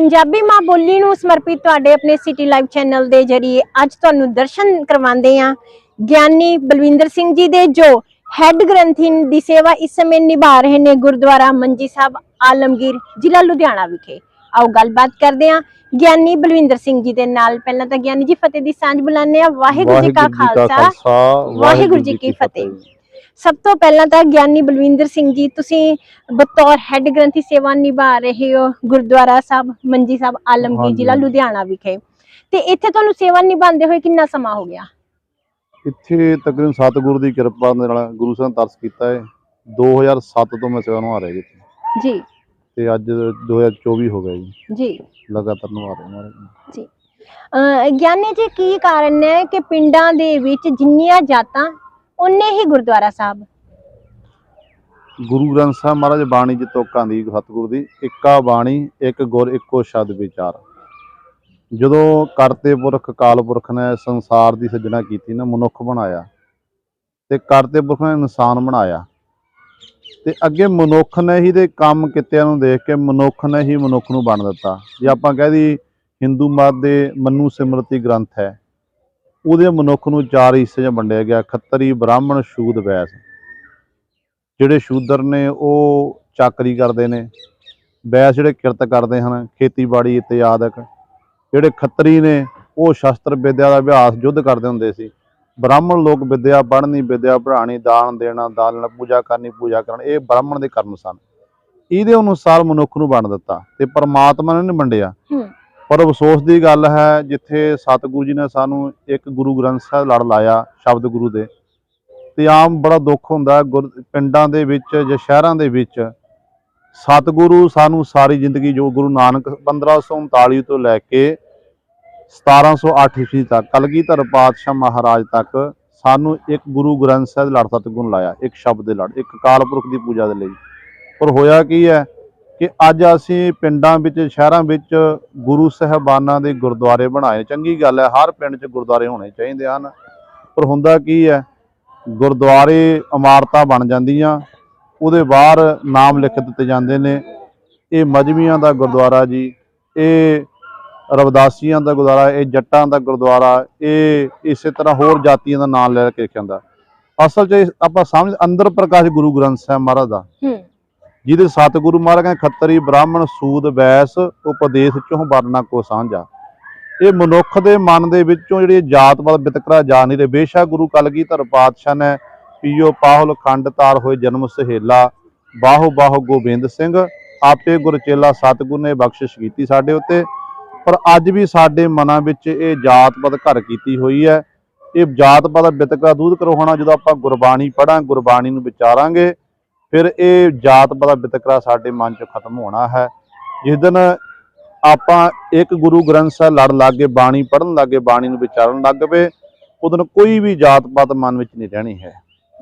ਪੰਜਾਬੀ ਮਾਂ ਬੋਲੀ ਨੂੰ ਸਮਰਪਿਤ ਤੁਹਾਡੇ ਆਪਣੇ ਸਿਟੀ ਲਾਈਵ ਚੈਨਲ ਦੇ ਜਰੀਏ ਅੱਜ ਤੁਹਾਨੂੰ ਦਰਸ਼ਨ ਕਰਵਾਉਂਦੇ ਹਾਂ। ਗਿਆਨੀ ਬਲਵਿੰਦਰ ਸਿੰਘ ਜੀ ਦੇ ਜੋ ਹੈੱਡ ਗ੍ਰੰਥੀ ਦੀ ਸੇਵਾ ਇਸ ਸਮੇਂ ਨਿਭਾ ਰਹੇ ਨੇ ਗੁਰਦੁਆਰਾ ਮੰਜੀ ਸਾਹਿਬ ਆਲਮਗੀਰ ਜ਼ਿਲ੍ਹਾ ਲੁਧਿਆਣਾ ਵਿਖੇ। ਆਓ ਗੱਲਬਾਤ ਕਰਦੇ ਹਾਂ ਗਿਆਨੀ ਬਲਵਿੰਦਰ ਸਿੰਘ ਜੀ ਦੇ ਨਾਲ। ਪਹਿਲਾਂ ਤਾਂ ਗਿਆਨੀ ਜੀ ਫਤਿਹ ਦੀ ਸਾਂਝ ਬੁਲਾਉਂਦੇ ਹਾਂ। ਵਾਹਿਗੁਰੂ ਜੀ ਕਾ ਖਾਲਸਾ। ਵਾਹਿਗੁਰੂ ਜੀ ਕੀ ਫਤਿਹ। ਸਭ ਤੋਂ ਪਹਿਲਾਂ ਤਾਂ ਗਿਆਨੀ ਬਲਵਿੰਦਰ ਸਿੰਘ ਜੀ ਤੁਸੀਂ ਬਤੌਰ ਹੈੱਡ ਗ੍ਰੰਥੀ ਸੇਵਾ ਨਿਭਾ ਰਹੇ ਹੋ ਗੁਰਦੁਆਰਾ ਸਾਹਿਬ ਮੰਜੀ ਸਾਹਿਬ ਆਲਮਗੀਰ ਜ਼ਿਲ੍ਹਾ। ਲੁਧਿਆਣਾ ਵਿਖੇ। ਤੇ ਇੱਥੇ ਤੁਹਾਨੂੰ ਸੇਵਾ ਨਿਭਾਉਂਦੇ ਹੋਏ ਕਿੰਨਾ ਸਮਾਂ ਹੋ ਗਿਆ? ਇੱਥੇ ਤਕਰੀਬਨ ਸਤਿਗੁਰੂ ਦੀ ਕਿਰਪਾ ਦੇ ਨਾਲ ਗੁਰੂ ਸਾਹਿਬ ਤਰਸ ਕੀਤਾ ਹੈ 2007 ਤੋਂ ਮੈਂ ਸੇਵਾ ਨਿਭਾ ਰਿਹਾ ਜੀ। ਜੀ। ਤੇ ਅੱਜ 2024 ਹੋ ਗਿਆ ਜੀ। ਜੀ। ਲਗਾਤਾਰ ਨਿਭਾ ਰਹੇ ਮਹਾਰਾਜ ਅਹ ਗਿਆਨੀ ਜੀ ਕੀ ਕਾਰਨ ਹੈ ਕਿ ਪਿੰਡਾਂ ਦੇ ਵਿੱਚ ਜਿੰਨੀਆਂ ਜਾਤਾਂ ਉਨੇ ਹੀ ਗੁਰਦੁਆਰਾ ਸਾਹਿਬ। ਗੁਰੂ ਗ੍ਰੰਥ ਸਾਹਿਬ ਮਹਾਰਾਜ ਬਾਣੀ ਚ ਤੋਕਾਂ ਦੀ, ਸਤਿਗੁਰੂ ਦੀ, ਇੱਕਾ ਬਾਣੀ, ਇੱਕ ਗੁਰ, ਇੱਕੋ ਸ਼ਬਦ ਵਿਚਾਰ। ਜਦੋਂ ਕਰਤੇ ਪੁਰਖ, ਕਾਲ ਪੁਰਖ ਨੇ ਸੰਸਾਰ ਦੀ ਸਿਰਜਣਾ ਕੀਤੀ ਨਾ, ਮਨੁੱਖ ਬਣਾਇਆ ਤੇ ਕਰਤੇ ਪੁਰਖ ਨੇ ਇਨਸਾਨ ਬਣਾਇਆ। ਤੇ ਅੱਗੇ ਮਨੁੱਖ ਨੇ ਹੀ ਦੇ ਕੰਮ ਕਿਤਿਆਂ ਨੂੰ ਦੇਖ ਕੇ ਮਨੁੱਖ ਨੇ ਹੀ ਮਨੁੱਖ ਨੂੰ ਬਣ ਦਿੱਤਾ। ਜੇ ਆਪਾਂ ਕਹਿ ਦੀ ਹਿੰਦੂ ਮਤ ਦੇ ਮਨੂ ਸਿਮਰਤੀ ਗ੍ਰੰਥ ਹੈ। ਉਹਦੇ ਮਨੁੱਖ ਨੂੰ ਚਾਰ ਹਿੱਸੇ 'ਚ ਵੰਡਿਆ ਗਿਆ, ਖੱਤਰੀ, ਬ੍ਰਾਹਮਣ, ਸ਼ੂਦ, ਵੈਸ। ਜਿਹੜੇ ਸ਼ੂਦਰ ਨੇ, ਉਹ ਚਾਕਰੀ ਕਰਦੇ ਨੇ। ਵੈਸ ਜਿਹੜੇ ਕਿਰਤ ਕਰਦੇ ਹਨ, ਖੇਤੀਬਾੜੀ ਤੇ ਇਤਿਆਦਿਕ ਜਿਹੜੇ ਖੱਤਰੀ ਨੇ, ਉਹ ਸ਼ਸਤਰ ਵਿਦਿਆ ਦਾ ਅਭਿਆਸ ਯੁੱਧ ਕਰਦੇ ਹੁੰਦੇ ਸੀ। ਬ੍ਰਾਹਮਣ ਲੋਕ ਵਿਦਿਆ ਪੜ੍ਹਨੀ ਵਿਦਿਆ ਪੜ੍ਹਾਣੀ ਦਾਨ ਦੇਣਾ, ਦਾਨ ਪੂਜਾ ਕਰਨੀ, ਪੂਜਾ ਕਰਨ, ਇਹ ਬ੍ਰਾਹਮਣ ਦੇ ਕਰਮ ਸਨ। ਇਹਦੇ ਅਨੁਸਾਰ ਮਨੁੱਖ ਨੂੰ ਵੰਡ ਦਿੱਤਾ ਤੇ ਪਰਮਾਤਮਾ ਨੇ ਨਹੀਂ ਵੰਡਿਆ। ਪਰ ਅਫਸੋਸ ਦੀ ਗੱਲ ਹੈ, ਜਿੱਥੇ ਸਤਿਗੁਰੂ ਜੀ ਨੇ ਸਾਨੂੰ ਇੱਕ ਗੁਰੂ ਗ੍ਰੰਥ ਸਾਹਿਬ ਲੜ ਲਾਇਆ, ਸ਼ਬਦ ਗੁਰੂ ਦੇ। ਤੇ ਆਮ ਬੜਾ ਦੁੱਖ ਹੁੰਦਾ ਗੁਰ- ਪਿੰਡਾਂ ਦੇ ਵਿੱਚ ਜਾਂ ਸ਼ਹਿਰਾਂ ਦੇ ਵਿੱਚ। ਸਤਿਗੁਰੂ ਸਾਨੂੰ ਸਾਰੀ ਜ਼ਿੰਦਗੀ ਜੋ ਗੁਰੂ ਨਾਨਕ 1539 ਤੋਂ ਲੈ ਕੇ 1708 ਈਸਵੀ ਤੱਕ, ਕਲਗੀਧਰ ਪਾਤਸ਼ਾਹ ਮਹਾਰਾਜ ਤੱਕ ਸਾਨੂੰ ਇੱਕ ਗੁਰੂ ਗ੍ਰੰਥ ਸਾਹਿਬ ਦੇ ਲੜ ਸਤਿਗੁਰੂ ਨੂੰ ਲਾਇਆ, ਇੱਕ ਸ਼ਬਦ ਦੇ ਲੜ, ਇੱਕ ਕਾਲ ਪੁਰਖ ਦੀ ਪੂਜਾ ਦੇ ਲਈ। ਪਰ ਹੋਇਆ ਕੀ ਹੈ ਕਿ ਅੱਜ ਅਸੀਂ ਪਿੰਡਾਂ ਵਿੱਚ, ਸ਼ਹਿਰਾਂ ਵਿੱਚ ਗੁਰੂ ਸਾਹਿਬਾਨਾਂ ਦੇ ਗੁਰਦੁਆਰੇ ਬਣਾਏ। ਚੰਗੀ ਗੱਲ ਹੈ, ਹਰ ਪਿੰਡ 'ਚ ਗੁਰਦੁਆਰੇ ਹੋਣੇ ਚਾਹੀਦੇ ਹਨ। ਪਰ ਹੁੰਦਾ ਕੀ ਹੈ, ਗੁਰਦੁਆਰੇ ਇਮਾਰਤਾਂ ਬਣ ਜਾਂਦੀਆਂ, ਉਹਦੇ ਬਾਹਰ ਨਾਮ ਲਿਖ ਦਿੱਤੇ ਜਾਂਦੇ ਨੇ। ਇਹ ਮਜਮੀਆਂ ਦਾ ਗੁਰਦੁਆਰਾ ਜੀ, ਇਹ ਰਵਦਾਸੀਆਂ ਦਾ ਗੁਰਦੁਆਰਾ, ਇਹ ਜੱਟਾਂ ਦਾ ਗੁਰਦੁਆਰਾ, ਇਹ ਇਸੇ ਤਰ੍ਹਾਂ ਹੋਰ ਜਾਤੀਆਂ ਦਾ ਨਾਮ ਲੈ ਕੇ ਲਿਖਿਆ ਜਾਂਦਾ ਅਸਲ 'ਚ ਆਪਾਂ ਸਮਝ, ਅੰਦਰ ਪ੍ਰਕਾਸ਼ ਗੁਰੂ ਗ੍ਰੰਥ ਸਾਹਿਬ ਮਹਾਰਾਜ ਦਾ। ਜਿਹਦੇ ਸਤਿਗੁਰੂ ਮਹਾਰਾਜ ਕਹਿੰਦੇ, ਖੱਤਰੀ ਬ੍ਰਾਹਮਣ ਸੂਦ ਵੈਸ ਉਪਦੇਸ਼ ਚੋਂ ਵਰਨਾ ਕੋ ਸਾਂਝਾ। ਇਹ ਮਨੁੱਖ ਦੇ ਮਨ ਦੇ ਵਿੱਚੋਂ ਜਿਹੜੀ ਜਾਤਵਾਦ ਵਿਤਕਰਾ ਜਾ ਨਹੀਂ ਰਹੇ। ਬੇਸ਼ੱਕ ਗੁਰੂ ਕਲਗੀ ਧਰ ਪਾਤਸ਼ਾਹ ਨੇ ਪੀਓ ਪਾਹੁਲ ਖੰਡ ਤਾਰ ਹੋਏ ਜਨਮ ਸਹੇਲਾ, ਬਾਹੋ ਬਾਹੋ ਗੋਬਿੰਦ ਸਿੰਘ, ਆਪੇ ਗੁਰਚੇਲਾ ਸਤਿਗੁਰ ਨੇ ਬਖਸ਼ਿਸ਼ ਕੀਤੀ ਸਾਡੇ ਉੱਤੇ। ਪਰ ਅੱਜ ਵੀ ਸਾਡੇ ਮਨਾਂ ਵਿੱਚ ਇਹ ਜਾਤਵਾਦ ਘਰ ਕੀਤੀ ਹੋਈ ਹੈ। ਇਹ ਜਾਤਵਾਦ ਦਾ ਵਿਤਕਰਾ ਦੂਰ ਕਰੋ। ਹੋਣਾ ਜਦੋਂ ਆਪਾਂ ਗੁਰਬਾਣੀ ਪੜਾਂ ਗੁਰਬਾਣੀ ਨੂੰ ਵਿਚਾਰਾਂਗੇ ਫਿਰ ਇਹ ਜਾਤਵਾਦ ਦਾ ਵਿਤਕਰਾ ਸਾਡੇ ਮਨ 'ਚ ਖਤਮ ਹੋਣਾ ਹੈ। ਜਿਸ ਦਿਨ ਆਪਾਂ ਇੱਕ ਗੁਰੂ ਗ੍ਰੰਥ ਸਾਹਿਬ ਲੜ ਲੱਗੇ, ਬਾਣੀ ਪੜਨ ਲੱਗੇ, ਬਾਣੀ ਨੂੰ ਵਿਚਾਰਨ ਲੱਗ ਪਏ ਉਦੋਂ ਕੋਈ ਵੀ ਜਾਤ ਪਾਤ ਮਨ ਵਿੱਚ ਨਹੀਂ ਰਹਿਣੀ ਹੈ।